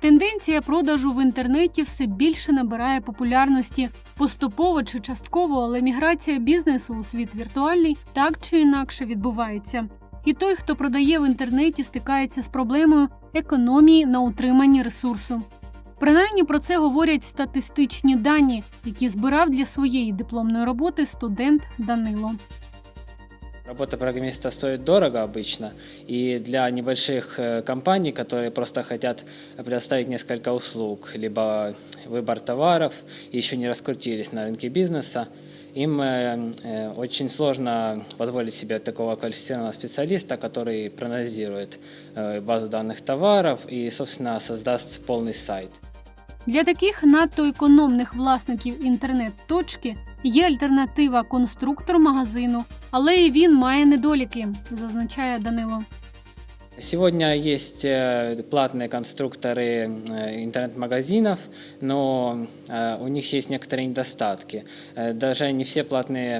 Тенденція продажу в інтернеті все більше набирає популярності. Поступово чи частково, але міграція бізнесу у світ віртуальний так чи інакше відбувається. І той, хто продає в інтернеті, стикається з проблемою економії на утриманні ресурсу. Принаймні про це говорять статистичні дані, які збирав для своєї дипломної роботи студент Данило. Работа программиста стоит дорого обычно, и для небольших э, компаний, которые просто хотят предоставить несколько услуг, либо выбор товаров, и еще не раскрутились на рынке бизнеса, им э, э, очень сложно позволить себе такого квалифицированного специалиста, который проанализирует э, базу данных товаров и, собственно, создаст полный сайт. Для таких надто економних власників інтернет-точки є альтернатива конструктор магазину, але і він має недоліки, зазначає Данило. Сегодня есть э, платные конструкторы э, интернет-магазинов, но э, у них есть некоторые недостатки. Э, Даже не все платные